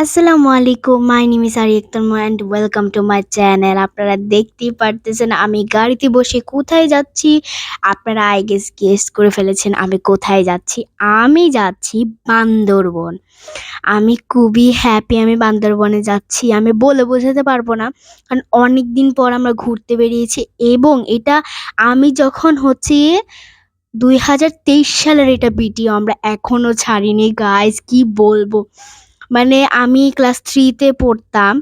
আসসালামু আলাইকুম my name is Ari and welcome to my channel আপনারা দেখতেই পারতেছেন আমি গাড়িতে বসে কোথায় যাচ্ছি? আপনারা আই গেস গেস করে ফেলেছেন আমি কোথায় যাচ্ছি? আমি যাচ্ছি বান্দরবন। আমি খুবই হ্যাপি আমি বান্দরবনে যাচ্ছি। আমি বলে বোঝাতে পারব না, কারণ অনেক দিন পর আমরা ঘুরতে বেরিয়েছি এবং এটা আমি যখন হচ্ছে দুই হাজার তেইশ সালের এটা ভিডিও আমরা এখনও ছাড়িনি। গাইজ কি বলব? মানে আমি ক্লাস থ্রিতে পড়তাম,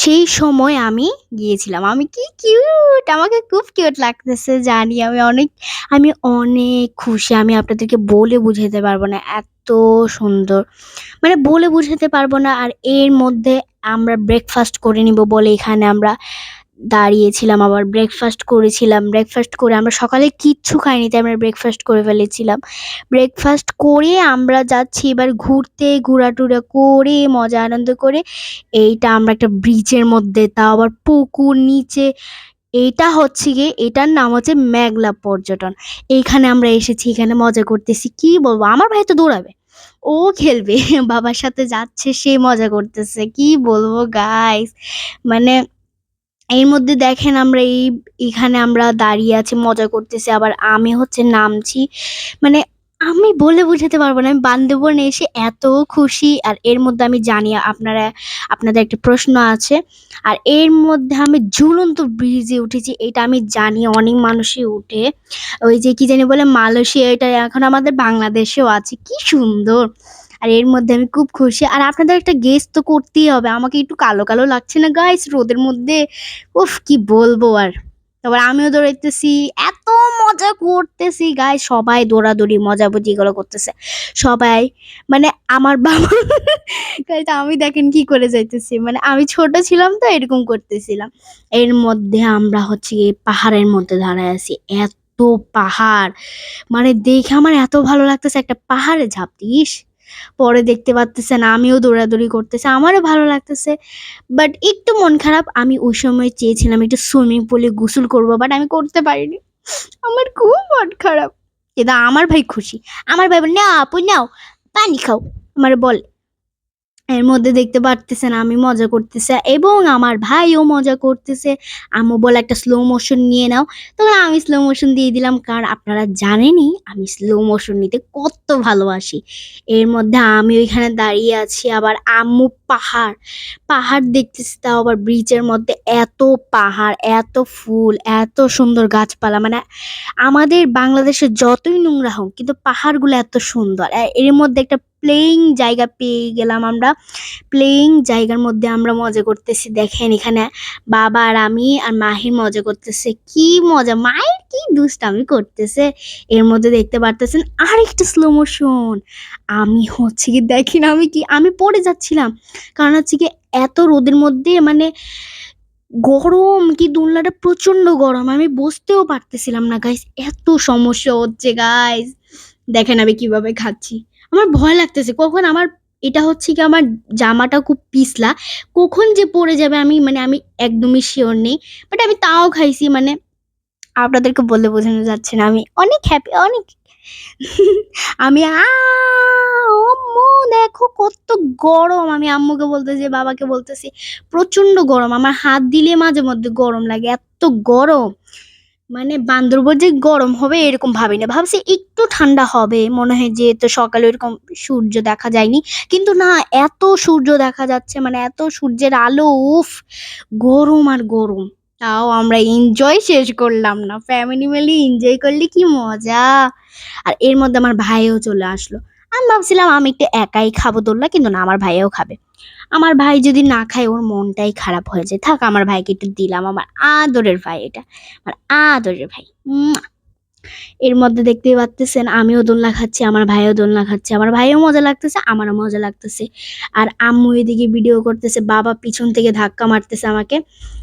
সেই সময় আমি গিয়েছিলাম। আমি কি কিউট আমাকে খুব কিউট লাগতেছে, জানি আমি অনেক আমি অনেক খুশি। আমি আপনাদেরকে বলে বুঝাতে পারব না, এত সুন্দর। মানে বলে বুঝাতে পারব না, আর এর মধ্যে আমরা ব্রেকফাস্ট করে নিব বলে এখানে আমরা দাঁড়িয়েছিলাম, আবার ব্রেকফাস্ট করেছিলাম। ব্রেকফাস্ট করে আমরা সকালে কিচ্ছু খাইনি, তাই আমরা ব্রেকফাস্ট করে ফেলেছিলাম। ব্রেকফাস্ট করে আমরা যাচ্ছি এবার ঘুরতে, ঘোরাটুরা করে, মজা আনন্দ করে। এইটা আমরা একটা ব্রিজের মধ্যে তাও আবার পুকুর নিচে। এইটা হচ্ছে গিয়ে, এটার নাম হচ্ছে মেঘলা পর্যটন। এইখানে আমরা এসেছি, এখানে মজা করতেছি। কি বলব? আমার ভাই তো দৌড়াবে। ও খেলবে, বাবার সাথে যাচ্ছে, সে মজা করতেছে। কি বলব গাইস মানে এর মধ্যে দেখেন আমরা এই, এখানে আমরা দাঁড়িয়ে আছি, মজা করতেছি, আবার আমি হচ্ছে নামছি। মানে আমি বলে বোঝাতে পারব না, আমি বান্দরবনে এসে এত খুশি, আর এর মধ্যে আমি জানি আপনারা, আপনাদের একটা প্রশ্ন আছে, আর এর মধ্যে আমি ঝুলন্ত ব্রিজে উঠেছি, এটা আমি জানি, অনেক মানুষই উঠে। ওই যে কি জানি বলে মালয়েশিয়া এটা এখন আমাদের বাংলাদেশেও আছে, কি সুন্দর। আর এর মধ্যে আমি খুব খুশি। আর আপনাদের একটা গেস তো করতেই হবে, আমাকে একটু কালো কালো লাগছে না গাইস রোদের মধ্যে? উফ, কি বলব আর। তারপর আমিও দৌড়াইতেছি, এত মজা করতেছি গাই সবাই দৌড়াদৌড়ি মজাবুজি এগুলো করতেছে। সবাই মানে আমার বাবা গাইস আমি দেখেন কি করে যাইতেছি মানে আমি ছোট ছিলাম তো এরকম করতেছিলাম। এর মধ্যে আমরা হচ্ছে গিয়ে পাহাড়ের মধ্যে দাঁড়ায় আছি, এত পাহাড়। মানে দেখে আমার এত ভালো লাগতেছে, একটা পাহাড়ে ঝাঁপ দিস। পরে দেখতে পারতেছেন আমিও দৌড়াদৌড়ি করতেছে, আমারও ভালো লাগতেছে। বাট একটু মন খারাপ, আমি ওই সময় চেয়েছিলাম একটু সুইমিং পুলে গোসল করব বাট আমি করতে পারিনি। আমার খুব মন খারাপ। কিন্তু আমার ভাই খুশি। আমার ভাই বলে, নাও আপু, নাও, পানি খাও। আমার বল এর মধ্যে দেখতে পারতেছেন আমি মজা করতেছে। এবং আমার ভাইও মজা করতেছে। আম্মু বলে একটা স্লো মোশন নিয়ে নাও। তখন আমি স্লো মোশন দিয়ে দিলাম। কারণ আপনারা জানেনই, আমি স্লো মোশন নিতে কত ভালোবাসি। এর মধ্যে আমি ওইখানে দাঁড়িয়ে আছি, আবার আম্মু পাহাড়। পাহাড় দেখতেছি তাও আবার ব্রিজের মধ্যে। এত পাহাড়, এত ফুল, এত সুন্দর গাছপালা। মানে আমাদের বাংলাদেশে যতই নোংরা হোক, কিন্তু পাহাড়গুলো এত সুন্দর। এর মধ্যে একটা প্লেইং জায়গা পেয়ে গেলাম আমরা। প্লেইং জায়গার মধ্যে আমরা মজা করতেছি। দেখেন এখানে বাবা আর আমি আর মাহির মজা করতেছে। কি মজা! মায়ের কি দুষ্টামি করতেছে? এর মধ্যে দেখতে পারতেছেন আরেকটা স্লো মোশন আমি হচ্ছে কি দেখি না আমি কি, আমি পড়ে যাচ্ছিলাম। কারণ হচ্ছে কি এত রোদের মধ্যে মানে গরম, কি দোলনাটা প্রচণ্ড গরম। আমি বসতেও পারতেছিলাম না গাইস এত সমস্যা হচ্ছে গাইস দেখেন আমি কীভাবে খাচ্ছি। আমার ভয় লাগতেছে। কখন আমার, এটা হচ্ছে কি আমার জামাটা খুব পিছলা, কখন যে পড়ে যাবে আমি মানে আমি একদমই শিওর নেই। বাট আমি তাও খাইছি মানে আপনাদেরকে বললে বোঝানো যাচ্ছে না। আমি অনেক হ্যাপি অনেক আমি আম্মু, দেখো কত গরম। আমি আম্মুকে বলতেছি, বাবাকে বলতেছি প্রচণ্ড গরম। আমার হাত দিলে মাঝে মধ্যে গরম লাগে, এত গরম। মানে বান্দরবন যে গরম হবে এরকম ভাবি না ভাবছি একটু ঠান্ডা হবে। মনে হয় যে তো সকালে এরকম সূর্য দেখা যায়নি। কিন্তু না, এত সূর্য দেখা যাচ্ছে মানে এত সূর্যের আলো, উফ! গরম আর গরম। তাও আমরা এনজয় শেষ করলাম না। ফ্যামিলি মিলে এনজয় করলে কি মজা? আর এর মধ্যে আমার ভাইও চলে আসলো। আমি ভাবছিলাম আমি একটু একাই খাব দোল্লা, কিন্তু না, আমার ভাইও খাবে। আমার ভাই যদি না খায়, ওর মনটাই খারাপ হয়ে যায়। থাক, আমার ভাইকে একটু দিলাম, আমার আদরের ভাই এটা। আমার আদরের ভাই। এর মধ্যে দেখতেই পাচ্তেছেন, আমিও দোলনা খাচ্ছি, আমার ভাইও দোলনা খাচ্ছে, আমার ভাইও মজা লাগতেছে, আমারও মজা লাগতেছে। আর আম্মু এদিকে ভিডিও করতেছে, বাবা পিছন থেকে ধাক্কা মারতেছে আমাকে।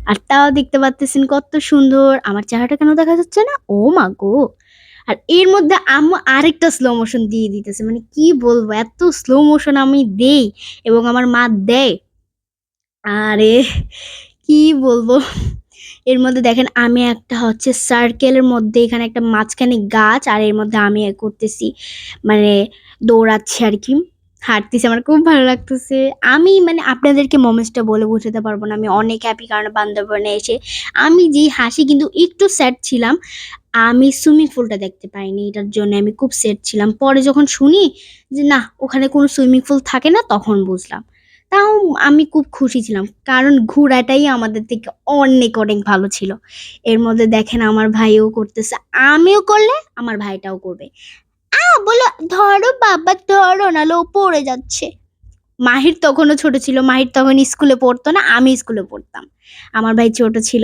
আর তাও দেখতে পাচ্তেছেন কত সুন্দর, আমার চেহারাটা কেন দেখা যাচ্ছে না? ও মা গো! আর এর মধ্যে আম্মু আরেকটা স্লো মোশন দিয়ে দিতেছে। মানে কি বলব? এত স্লো মোশন আমি দেই এবং আমার মা দেয়। আরে কি বলব? এর মধ্যে দেখেন আমি একটা হচ্ছে সার্কেলের মধ্যে এখানে একটা মাঝখানে গাছ আর এর মধ্যে আমি করতেছি। মানে দৌড়াচ্ছি আর কি। হাঁটতেছি, আমার খুব ভালো লাগতেছে। আমি মানে আপনাদেরকে মোমেন্টসটা বলে বোঝাতে পারব না, আমি অনেক হ্যাপি কারণ বান্দরবনে এসে আমি যেই হাসি কিন্তু একটু স্যাড ছিলাম, আমি সুইমিং পুলটা দেখতে পাইনি, এটার জন্য আমি খুব স্যাড ছিলাম। পরে যখন শুনি যে না, ওখানে কোনো সুইমিং পুল থাকে না, তখন বুঝলাম। তাও আমি খুব খুশি ছিলাম, কারণ ঘোরাটাই আমাদের থেকে অনেক অনেক ভালো ছিল। এর মধ্যে দেখেন আমার ভাইও করতেছে, আমিও করলে আমার ভাইটাও করবে। আ, বলো, ধরো বাবা, ধরো, নাহলে ও পড়ে যাচ্ছে। মাহির তখনও ছোট ছিল, মাহির তখন স্কুলে পড়তো না, আমি স্কুলে পড়তাম। আমার ভাই ছোট ছিল।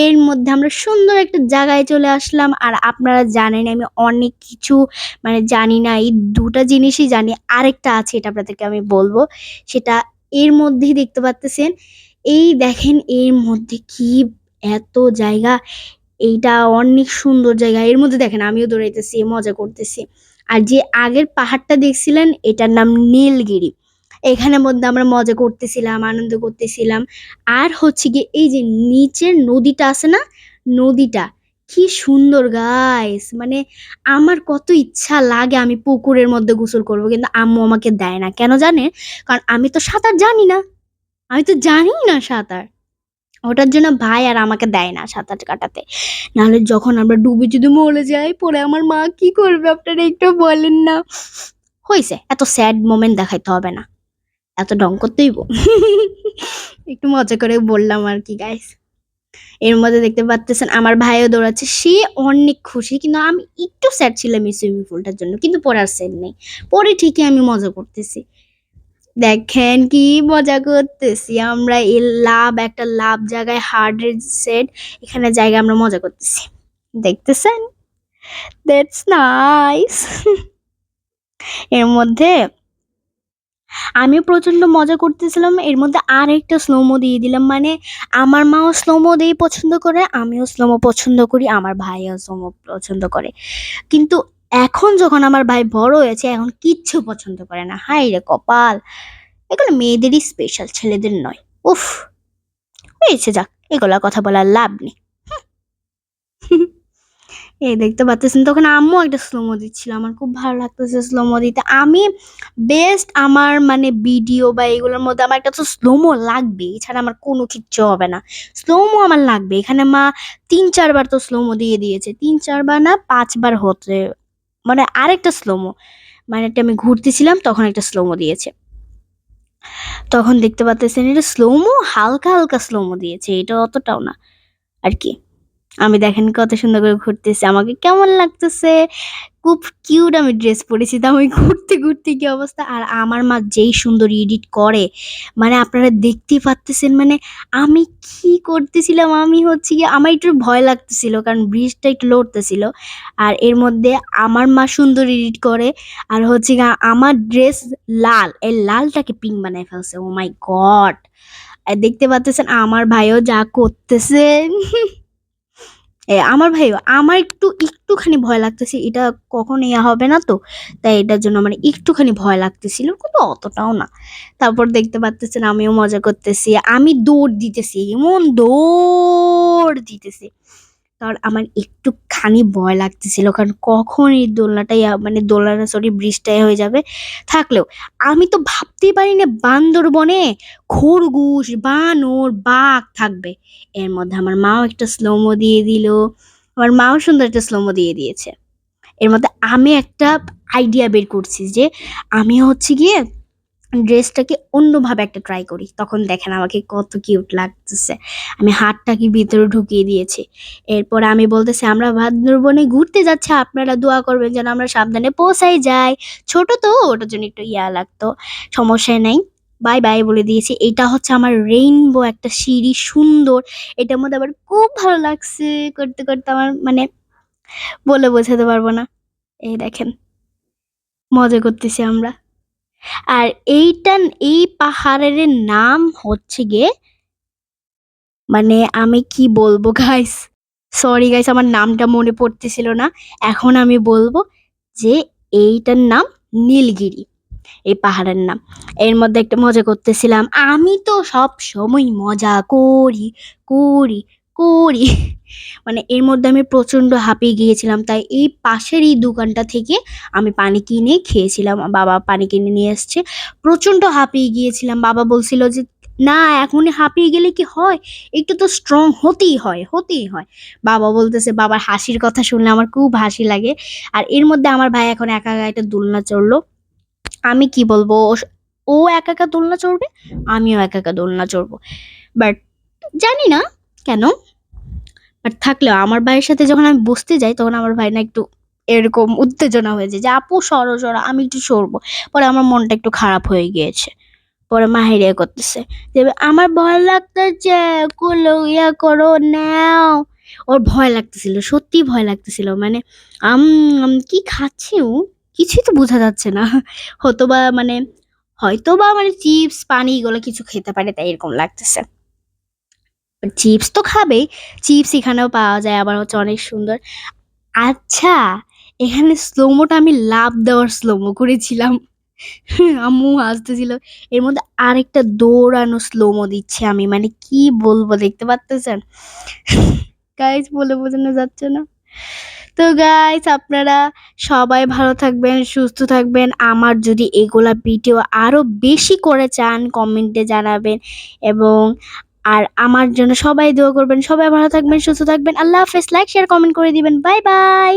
এর মধ্যে আমরা সুন্দর একটা জায়গায় চলে আসলাম, আর আপনারা জানেন, আমি অনেক কিছু মানে জানি না, এই দুটা জিনিসই জানি। আরেকটা আছে, এটা আপনাদেরকে আমি বলব। সেটা এর মধ্যেই দেখতে পাচ্তেছেন এই দেখেন, এর মধ্যে কি এত জায়গা এইটা অনেক সুন্দর জায়গা। এর মধ্যে দেখেন আমিও দৌড়াইতেছি, মজা করতেছি। আর যে আগের পাহাড়টা দেখছিলেন, এটার নাম নীলগিরি। এখানের মধ্যে আমরা মজা করতেছিলাম, আনন্দ করতেছিলাম। আর হচ্ছে গিয়ে এই যে নিচের নদীটা আছে না, নদীটা, কি সুন্দর গাইস মানে আমার কত ইচ্ছা লাগে আমি পুকুরের মধ্যে গোসল করব, কিন্তু আম্মু আমাকে দেয় না। কেন জানে কারণ আমি তো সাঁতার জানি না। আমি তো জানি না সাঁতার। ওটার জন্য ভাই আর আমাকে দেয় না সাঁতার কাটাতে। নাহলে যখন আমরা ডুবে যদি মরে যাই, পরে আমার মা কি করবে? আপনারা একটু বলেন না। হয়েছে এত স্যাড মোমেন্ট দেখাইতে হবে না। এত ডং করতেই একটু মজা করে বললাম আর কি গাইস এর মধ্যে দেখতে পাচ্তেছেন আমার ভাইও দৌড়াচ্ছে। সে অনেক খুশি, কিন্তু আমি একটু স্যাড ছিলাম এই সুইমিং পুলটার জন্য, কিন্তু পরে আর স্যাড নেই। পরে ঠিকই আমি মজা করতেছি। দেখেন কি মজা করতেছি। আমরা এই লাভ, একটা লাভ জায়গায় হার্ডের সেট এখানে জায়গা আমরা মজা করতেছি। দেখতেছেন? দ্যাটস নাইস এর মধ্যে আমি প্রচণ্ড মজা করতেছিলাম, এর মধ্যে আর একটা স্লোমো দিয়ে দিলাম। মানে আমার মাও স্লোমো দিয়ে পছন্দ করে, আমিও স্লোমো পছন্দ করি, আমার ভাইও স্লোমো পছন্দ করে। কিন্তু এখন যখন আমার ভাই বড় হয়েছে, এখন কিচ্ছু পছন্দ করে না। হাই রে কপাল! এগুলো মেয়েদেরই স্পেশাল ছেলেদের নয়। উফ! হয়েছে যাক এগুলা কথা বলার লাভ নেই। এই দেখতে পাচ্ছেন, তখন আম্মু একটা স্লোমো দিচ্ছিল। আমার খুব ভালো লাগতেছে স্লোমো দিতে। আমি বেস্ট আমার মানে ভিডিও বা এগুলোর মধ্যে আমার একটা তো স্লোমো লাগবে। এছাড়া আমার কোনো কিচ্ছু হবে না। স্লোমো আমার লাগবে। এখানে মা তিন, চারবার তো স্লোমো দিয়ে দিয়েছে। তিন, চারবার না, পাঁচবার হতে মানে আরেকটা স্লোমো মানে একটা আমি ঘুরতেছিলাম, তখন একটা স্লোমো দিয়েছে। তখন দেখতে পাচ্ছেন এটা স্লোমো হালকা হালকা স্লোমো দিয়েছে, এটা অতটাও না। আর কি? আমি দেখেন কত সুন্দর করে ঘুরতেছি। আমাকে কেমন লাগতেছে? খুব কিউট আমি ড্রেস পরেছি। তা আমি ঘুরতে ঘুরতে কি অবস্থা? আর আমার মা যেই সুন্দর এডিট করে মানে আপনারা দেখতেই পাচ্তেছেন মানে আমি কি করতেছিলাম? আমি হচ্ছে কি আমার একটু ভয় লাগতেছিল, কারণ ব্রিজটা একটু লড়তেছিল। আর এর মধ্যে আমার মা সুন্দর এডিট করে, আর হচ্ছে গিয়ে আমার ড্রেস লাল। এই লালটাকে পিঙ্ক বানায় ফেলছে। ও মাই গড দেখতে পাচ্তেছেন আমার ভাইও যা করতেছে। আমার ভাই আমার একটু, একটুখানি ভয় লাগতেছে, এটা কখন ইয়া হবে না তো? তাই এটার জন্য আমার একটুখানি ভয় লাগতেছিল, কিন্তু অতটাও না। তারপর দেখতে পাচ্তেছেন আমিও মজা করতেছি, আমি দৌড় দিতেছি, এমন দৌড় দিতেছি। কারণ আমার একটুখানি ভয় লাগতেছিল, কারণ কখন এই দোলনাটাই মানে দোলনা সরি ব্রিজটাই হয়ে যাবে। থাকলেও আমি তো ভাবতেই পারি না বান্দরবনে খরগোশ, বানর, বাঘ থাকবে। এর মধ্যে আমার মাও একটা স্লোমো দিয়ে দিল, আমার মাও সুন্দর একটা স্লোমো দিয়ে দিয়েছে। এর মধ্যে আমি একটা আইডিয়া বের করছি যে, আমি হচ্ছে গিয়ে ড্রেসটাকে অন্যভাবে একটা ট্রাই করি। তখন দেখেন আমাকে কত কিউট লাগতেছে। আমি হাতটাকে ভিতরে ঢুকিয়ে দিয়েছি। এরপর আমি বলতেছি, আমরা বান্দরবনে ঘুরতে যাচ্ছি। আপনারা দোয়া করবেন যেন আমরা সাবধানে পৌঁছাই যাই। ছোট তো, ওটার জন্য একটু ইয়া লাগতো। সমস্যা নাই। বাই বাই বলে দিয়েছি। এটা হচ্ছে আমার রেইনবো একটা সিঁড়ি সুন্দর। এটার মধ্যে আবার খুব ভালো লাগছে। করতে করতে আমার মানে বলে বোঝাতে পারব না। এই দেখেন, মজা করতেছি আমরা। আর এইটা, এই পাহাড়ের নাম হচ্ছে গিয়ে মানে আমি কি বলব গাইস সরি গাইস আমার নামটা মনে পড়তেছিল না। এখন আমি বলব যে এইটার নাম নীলগিরি, এই পাহাড়ের নাম। এর মধ্যে একটা মজা করতেছিলাম। আমি তো সব সময় মজা করি করি করি। মানে এর মধ্যে আমি প্রচণ্ড হাঁপিয়ে গিয়েছিলাম, তাই এই পাশের এই দোকানটা থেকে আমি পানি কিনে খেয়েছিলাম। বাবা পানি কিনে নিয়ে এসছে। প্রচণ্ড হাঁপিয়ে গিয়েছিলাম। বাবা বলছিল যে, না, এখনই হাঁপিয়ে গেলে কি হয়? একটু তো স্ট্রং হতেই হয় হতেই হয়। বাবা বলতেছে, বাবার হাসির কথা শুনলে আমার খুব হাসি লাগে। আর এর মধ্যে আমার ভাই এখন একা একা একটা দোলনা চড়লো। আমি কি বলব ও একা একা দোলনা চড়বে, আমিও একা একা দোলনা চড়বো। বাট জানি না কেন? বাট থাকলেও আমার ভাইয়ের সাথে যখন আমি বসতে যাই, তখন আমার ভাই না একটু এরকম উত্তেজনা হয়ে যায় যে, আপু, সরো সরো, আমি একটু সরবো। পরে আমার মনটা একটু খারাপ হয়ে গিয়েছে। পরে মাহিরিয়া করতেছে যে, আমার ভয় লাগতেছে কুলো ইয়া করো নাও। ওর ভয় লাগতেছিল, সত্যি ভয় লাগতেছিল। মানে আম কি খাচ্ছে ও? কিছুই তো বোঝা যাচ্ছে না। হয়তো বা মানে হয়তো বা মানে চিপস, পানি এগুলো কিছু খেতে পারে, তাই এরকম লাগতেছে। চিপস তো খাবেই। চিপস এখানেও পাওয়া যায়, আবার হচ্ছে অনেক সুন্দর। আচ্ছা এখানে স্লোমোটা আমি লাভ দেওয়ার স্লোমো করেছিলাম। আম্মু হাসতেছিল। এর মধ্যে আরেকটা দৌড়ানো স্লোমো দিচ্ছে আমি। মানে কি বলব, দেখতে পাচ্তেছেন গাইজ বলে বোঝানো যাচ্ছে না। তো গাইজ আপনারা সবাই ভালো থাকবেন, সুস্থ থাকবেন। আমার যদি এগুলা ভিডিও আরও বেশি করে চান কমেন্টে জানাবেন। এবং আর আমার জন্য সবাই দোয়া করবেন, সবাই ভালো থাকবেন, সুস্থ থাকবেন। আল্লাহ হাফেজ লাইক শেয়ার কমেন্ট করে দিবেন। Bye bye